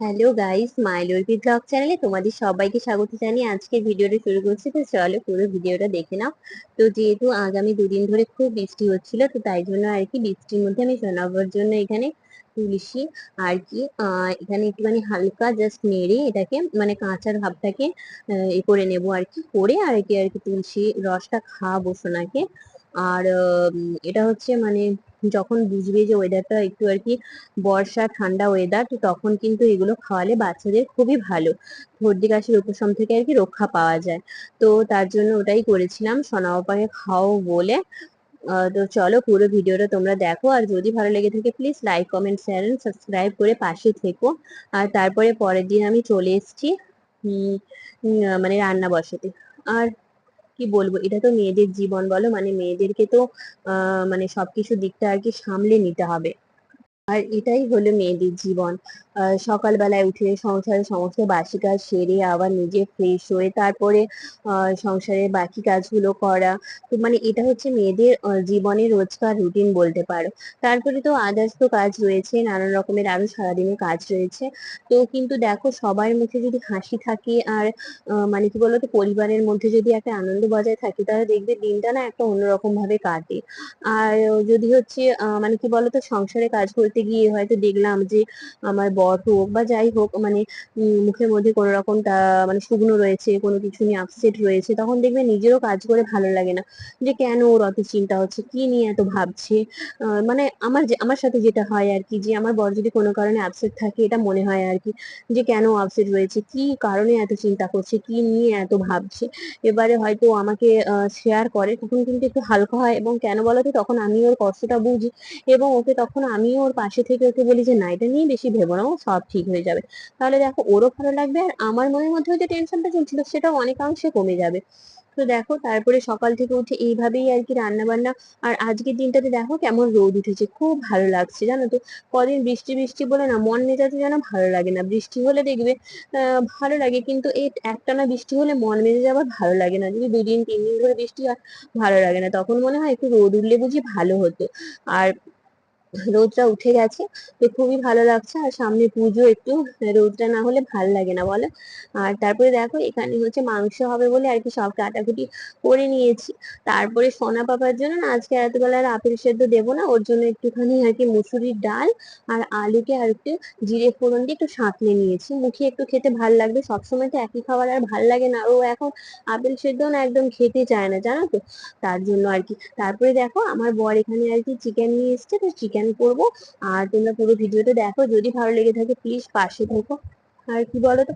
Hello guys মাইলরবি blog চ্যানেলে তোমাদের সবাইকে স্বাগত জানিয়ে আজকের ভিডিওটা শুরু করছি। তো চলো পুরো ভিডিওটা দেখে নাও। তো যেহেতু আগামী দুদিন ধরে খুব বৃষ্টি হচ্ছিল, তো তাই জন্য আর কি বৃষ্টির মধ্যে আমি শোনাবার জন্য এখানে তুলসী আর কি এখানে একটুখানি হালকা জাস্ট নেড়ে এটাকে মানে কাঁচার ভাবটাকে এ করে নেব আর কি, করে আর কি আর কি তুলসী রসটা খাওয়াবো সোনাকে। আর এটা হচ্ছে মানে যখন বুঝবে যে ওয়েদারটা একটু আর কি বর্ষা, ঠান্ডা ওয়েদার তো তখন কিন্তু এগুলো খাওয়ালে বাচ্চাদের খুবই ভালো। সর্দি, কাশির উপশম থেকে আর কি রক্ষা পাওয়া যায়। তো তার জন্য ওটাই করেছিলাম, সোনা বাবাকে খাও বলে। তো চলো পুরো ভিডিওটা তোমরা দেখো। আর যদি ভালো লেগে থাকে please like comment share and subscribe করে পাশে থেকো। আর তারপরে পরের দিন আমি চলে এসেছি মানে রান্না বসাতে। আর কি বলব? এটা তো মেয়েদের জীবন বলো মানে মেয়েদেরকে তো মানে সবকিছু দিকটা আর কি সামলে নিতে হবে। আর এটাই হলো মেয়েদের জীবন। সকালবেলায় উঠে সংসারের সমস্ত বাসি কাজ সেরে আবার নিজে ফ্রেশ হয়ে তারপরে সংসারের বাকি কাজগুলো করা। তো মানে এটা হচ্ছে মেয়েদের আহ, জীবনের রোজকার রুটিন বলতে পারো। তারপরে তো আদার্স তো কাজ রয়েছে নানান রকমের আরও সারাদিনের কাজ রয়েছে। তো কিন্তু দেখো সবার মুখে যদি হাসি থাকে আর মানে কি বলতো পরিবারের মধ্যে যদি একটা আনন্দ বজায় থাকে তাহলে দেখবে দিনটা না একটা অন্যরকম ভাবে কাটে। আর যদি হচ্ছে মানে কি বলতো সংসারে কাজ করতে গিয়ে হয়তো দেখলাম যে আমার বর হোক বা যাই হোক মানে মুখের মধ্যে কোনো রকম মানে শুকনো রয়েছে, কোনো কিছু নিয়ে আপসেট রয়েছে, তখন দেখবে নিজেরও কাজ করে ভালো লাগে না। যে কেন ওর অত চিন্তা হচ্ছে? কি নিয়ে এত ভাবছে? মানে আমার আমার সাথে যেটা হয় আর কি যে, আমার বর যদি কোনো কারণে আপসেট থাকে, এটা মনে হয় আর কি যে কেন আপসেট রয়েছে? কি কারণে এত চিন্তা করছে? কি নিয়ে এত ভাবছে? এবারে হয়তো আমাকে শেয়ার করে, তখন কিন্তু একটু হালকা হয় এবং কেন বলতো তখন আমি ওর কষ্টটা বুঝি এবং ওকে তখন আমিও ওর পাশে থেকে ওকে বলি যে, না, এটা নিয়ে বেশি ভেবো না, ও সব ঠিক হয়ে যাবে। তাহলে দেখো, ওরও ভালো লাগবে আর আমার মনের মধ্যেও যে টেনশনটা চলছিল, সেটাও অনেকাংশে কমে যাবে। তো দেখো, তারপরে সকাল থেকে উঠে এইভাবেই আর কি রান্না বান্না আর আজকের দিনটাতে দেখো কেমন রোদ উঠেছে, খুব ভালো লাগছে, জানো তো? কদিন বৃষ্টি বৃষ্টি বলে না, মন মেজাজে যেন ভালো লাগে না। বৃষ্টি হলে দেখবে ভালো লাগে কিন্তু এই একটানা বৃষ্টি হলে মন মেজাজ আবার ভালো লাগে না। যদি দুদিন তিন দিন ধরে বৃষ্টি হয়, ভালো লাগে না। তখন মনে হয় একটু রোদ উঠলে বুঝি ভালো হতো। আর রোদটা উঠে গেছে। তো খুবই ভালো লাগছে। আর সামনে পুজো একটু রোদটা না হলে ভালো লাগে না, বলো? আর তারপরে দেখো, এখানে হচ্ছে মাংস হবে বলে আর কি সব কাটাকুটি করে নিয়েছি। তারপরে সোনা পাপার জন্য না আজকে এতবেলা আর আপেল সেদ্ধ দেবো না। ওর জন্য একটুখানি আর কি মুসুরির ডাল আর আলুকে আর একটু জিরে ফোড়ন দিয়ে একটু সাঁতলে নিয়েছি। মুখে একটু খেতে ভালো লাগবে। সবসময় তো একই খাবার আর ভালো লাগে না। ও এখন আপেল সেদ্ধ না একদম খেতে চায় না, জানো তো? তার জন্য আর কি। তারপরে দেখো, আমার বর এখানে আর কি চিকেন নিয়ে এসছে। তো চিকেন করব। আর তোমরা পুরো ভিডিওটা দেখো। যদি ভালো লেগে থাকে প্লিজ পাশে থেকো। আর কি বলতো?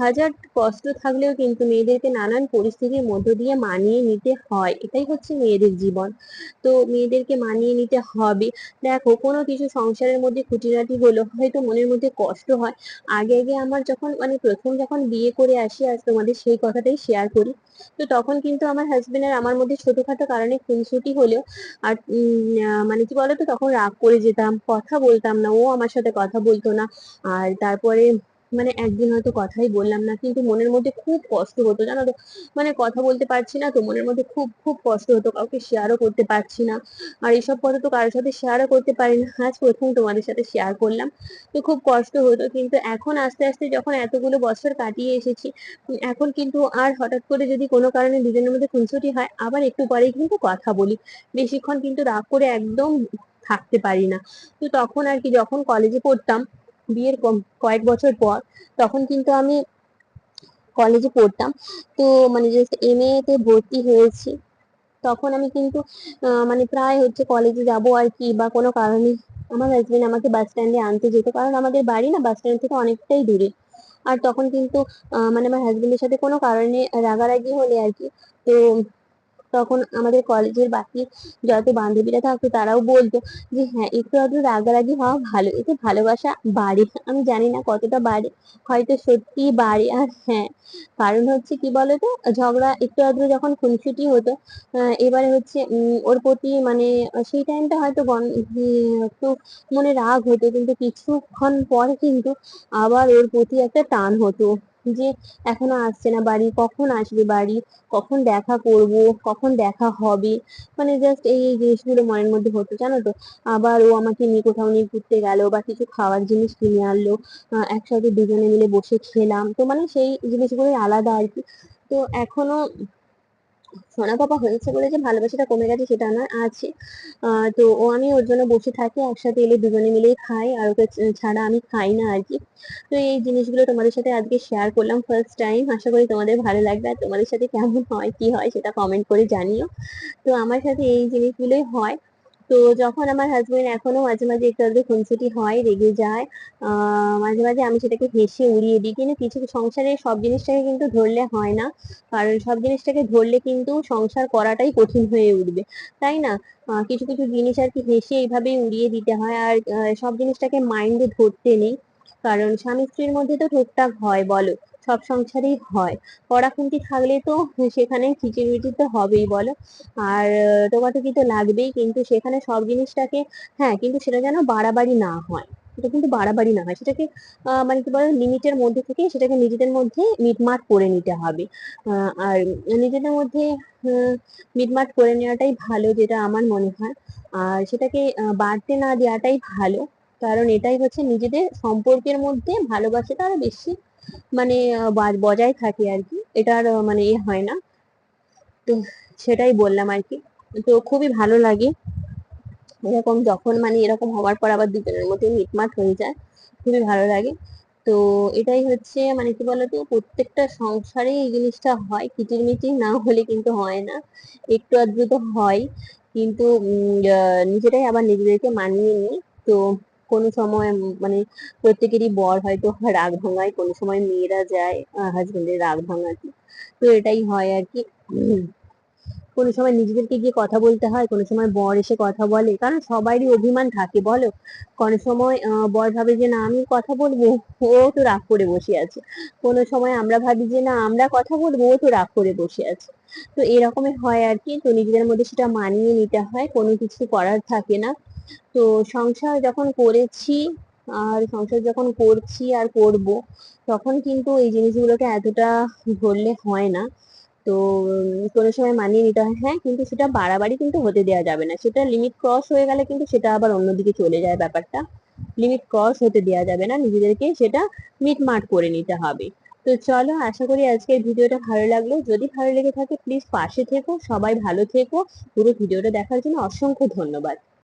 হাজার কষ্ট থাকলেও কিন্তু মেয়েদেরকে নানান পরিস্থিতির মধ্য দিয়ে মানিয়ে নিতে হয়। এটাই হচ্ছে মেয়েদের জীবন। তো মেয়েদেরকে মানিয়ে নিতে হবে। দেখো, কোনো কিছু সংসারের মধ্যে খুঁটিনাটি হলো, হয়তো মনের মধ্যে কষ্ট হয়। আগে আগে আমার যখন মানে প্রথম যখন বিয়ে করে আসি, আজ তোমাদের সেই কথাটাই শেয়ার করি। তো তখন কিন্তু আমার হাজবেন্ড আর আমার মধ্যে ছোটখাটো কারণে খুনসুটি হলেও, আর মানে কি বলতো, তখন রাগ করে যেতাম, কথা বলতাম না। ও আমার সাথে কথা বলতো না। আর তারপরে মানে একদিন হয়তো কথাই বললাম না, কিন্তু মনের মধ্যে খুব কষ্ট হতো, জানো তো? মানে কথা বলতে পারছি না তো, মনের মধ্যে খুব খুব কষ্ট হতো, কাউকে শেয়ারও করতে পারছি না। আর এইসব কথা তো কারোর সাথে শেয়ারও করতে পারি না, আজ প্রথম তোমাদের সাথে শেয়ার করলাম। তো খুব কষ্ট হতো, কিন্তু এখন আস্তে আস্তে যখন এতগুলো বছর কাটিয়ে এসেছি, এখন কিন্তু আর হঠাৎ করে যদি কোনো কারণে দুজনের মধ্যে খুনসুটি হয়, আবার একটু পরেই কিন্তু কথা বলি। বেশিক্ষণ কিন্তু রাগ করে একদম থাকতে পারি না। তো তখন আর কি যখন কলেজে পড়তাম বিয়ের কয়েক বছর পর তখন কিন্তু আমি কলেজে পড়তাম। তো মানে জাস্ট এম তে ভর্তি হয়েছি। তখন আমি কিন্তু মানে প্রায় হচ্ছে কলেজে যাব আর কি বা কোনো কারণে আমার হাজবেন্ড আমাকে বাস স্ট্যান্ডে আনতে যেত। কারণ আমাদের বাড়ি না বাস স্ট্যান্ড থেকে অনেকটাই দূরে। আর তখন কিন্তু মানে আমার হাজবেন্ডের সাথে কোনো কারণে রাগারাগি হলে আর কি, তো তখন আমাদের কলেজের বাকি যত বান্ধবীরা থাকতো তারাও বলতো যে হ্যাঁ একটু আধটু রাগারাগি হওয়া ভালো, এতে ভালোবাসা বাড়ে। আমি জানি না কতটা বাড়ে, হয়তো সত্যি বাড়ে আর হ্যাঁ। কারণ হচ্ছে কি বলতো? ঝগড়া একটু আধটু যখন খুনসুটি হতো এবারে হচ্ছে ওর প্রতি মানে সেই টাইমটা হয়তো একটু মনে রাগ হতো, কিন্তু কিছুক্ষণ পর কিন্তু আবার ওর প্রতি একটা টান হতো। যে এখনও আসছে না, বাড়ি কখন আসবে বাড়ি? কখন দেখা করব? কখন দেখা হবে? মানে জাস্ট এই এই জিনিসগুলো মনের মধ্যে হতো, জানো তো? আবার ও আমাকে নিয়ে কোথাও নিয়ে ঘুরতে গেল বা কিছু খাওয়ার জিনিস কিনে আনলো একসাথে দুজনে মিলে বসে খেলাম। তো মানে সেই জিনিসগুলোই আলাদা আর কি। তো এখনও সোনা পাপা হয়েছে বলে যে ভালোবাসাটা কমে গেছে সেটা নয় আছে। তো ও আমি ওর জন্য বসে থাকি, একসাথে এলে দুজনে মিলেই খাই আর ওকে ছাড়া আমি খাই না আর কি। তো এই জিনিসগুলো তোমাদের সাথে আজকে শেয়ার করলাম ফার্স্ট টাইম আশা করি তোমাদের ভালো লাগবে আর তোমাদের সাথে কেমন হয়, কি হয় সেটা কমেন্ট করে জানিও। তো আমার সাথে এই জিনিসগুলোই হয়। তো যখন আমার হাজবেন্ড এখনও মাঝে মাঝে একটু আধটু খুনসুটি হয়, রেগে যায় মাঝে মাঝে আমি সেটাকে হেসে উড়িয়ে দিই। কিন্তু কিছু সংসারে সব জিনিসটাকে কিন্তু ধরলে হয় না। কারণ সব জিনিসটাকে ধরলে কিন্তু সংসার করাটাই কঠিন হয়ে উঠবে। তাই না? কিছু কিছু জিনিস আর কি হেসে এইভাবেই উড়িয়ে দিতে হয়। আর সব জিনিসটাকে মাইন্ডে ধরতে নেই। কারণ স্বামী স্ত্রীর মধ্যে তো টুকটাক হয়, বলো। সব সংসারেই হয়। কড়াখুন্তি থাকলে তো সেখানে খিচিমিচি তো হবেই বলো। আর টোকাটুকি তো লাগবেই, কিন্তু সেখানে সব জিনিসটাকে হ্যাঁ কিন্তু সেটা যেন বাড়াবাড়ি না হয়। সেটা কিন্তু বাড়াবাড়ি না হয়। সেটাকে মানে কি বলে, লিমিটের মধ্যে থেকে সেটাকে নিজেদের মধ্যে মিটমাট করে নিতে হবে। আর নিজেদের মধ্যে মিটমাট করে নেওয়াটাই ভালো, যেটা আমার মনে হয়। আর সেটাকে বাড়তে না দেওয়াটাই ভালো। কারণ এটাই হচ্ছে নিজেদের সম্পর্কের মধ্যে ভালোবাসাটা আরও বেশি মানে বজায় থাকে আর কি। এটার মানে এ হয় না। তো সেটাই বললাম আর কি। তো খুবই ভালো লাগে। এরকম যখন মানে এরকম হওয়ার পর আবার দুজনের মধ্যে মিটমাট হয়ে যায়, খুবই ভালো লাগে। তো এটাই হচ্ছে মানে কি বলতো, প্রত্যেকটা সংসারে এই জিনিসটা হয়। কিচিরমিচির না হলে কিন্তু হয় না। একটু আধটু তো হয়। কিন্তু নিজেরাই আবার নিজেদেরকে মানিয়ে নিই। তো কোনো সময় মানে প্রত্যেকেরই বর হয়তো রাগ ভাঙায়, কোনো সময় মেয়েরা যায় হাজবেন্ডের রাগ ভাঙাতে তো এটাই হয় আর কি। কোনো সময় নিজেদেরকে গিয়ে কথা বলতে হয়, কোনো সময় বর এসে কথা বলে। কারণ সবারই অভিমান থাকে, বলো? কোনো সময় বর ভাবে যে, না, আমি কথা বলব, ও তো রাগ করে বসে আছে। কোনো সময় আমরা ভাবি যে, না, আমরা কথা বলব, ও তো রাগ করে বসে আছে। তো এরকমই হয় আর কি। তো নিজেদের মধ্যে সেটা মানিয়ে নিতে হয়, কোনো কিছু করার থাকে না। তো সংসার যখন করেছি, আর সংসার যখন করছি আর করব, তখন কিন্তু এই জিনিসগুলোকে এতটা ধরলে হয় না। তো কোনো সময় মানিয়ে নিতে হয় হ্যাঁ কিন্তু সেটা বাড়াবাড়ি কিন্তু হতে দেওয়া যাবে না। সেটা লিমিট ক্রস হয়ে গেলে কিন্তু সেটা আবার অন্যদিকে চলে যায় ব্যাপারটা। লিমিট ক্রস হতে দেওয়া যাবে না, নিজেদেরকে সেটা মিটমাট করে নিতে হবে। তো চলো, আশা করি আজকের ভিডিওটা ভালো লাগল। যদি ভালো লেগে থাকে প্লিজ পাশে থেকো, সবাই ভালো থেকো। পুরো ভিডিওটা দেখার জন্য অসংখ্য ধন্যবাদ।